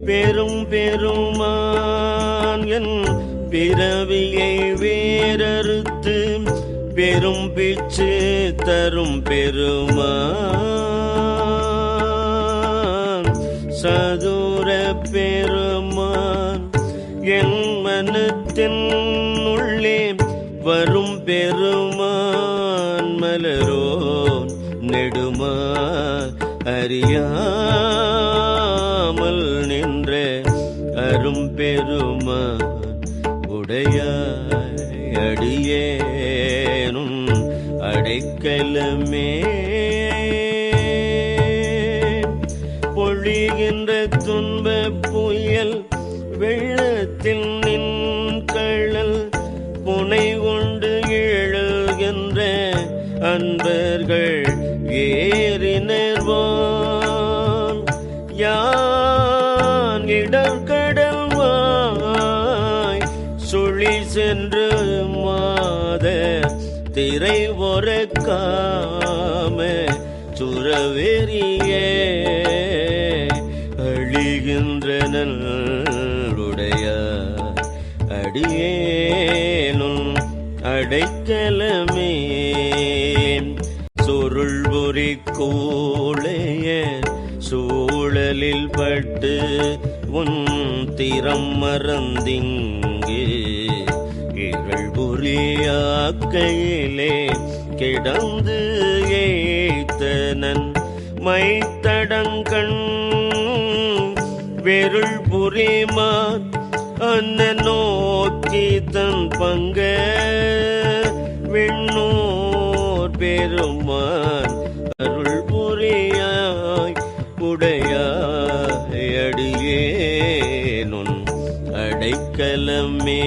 பெரும் பெருமான் என் பிறவியை வேறறுத்து பெரும் பிச்சு தரும் பெருமான். சதுர பெருமான் என் மனத்தின் உள்ளே வரும் பெருமான் மலரோ நெடுமா அறியான். அரும் பெருமான் உடையாய் அடியேனும் அடைக்கலமே. பொழிகின்ற துன்ப புயல் வெள்ளத்தில் நின் கழல் புனை கொண்டு எழுகின்ற அன்பர்கள் ஏறினர்வான் யான் இடர்கள் சுழி சென்று மாத திரை ஒரக்காம சுரவெறியே அழிகின்றனுடைய அடியேனும் அடைக்கலமே. சுருள்புரி கூளைய சூழலில் பட்டு உன் திறம் மறந்திங் இகழ்புரியாக்கையிலே கிடந்து ஏத்தனன் மைத்தடங்கண் வெருள் புரிமா அன்ன நோக்கி தன் பங்க விண்ணோர் பெருமான் அருள் புரியாய் உடையாய் அடியேனுன். அடைக்கலமே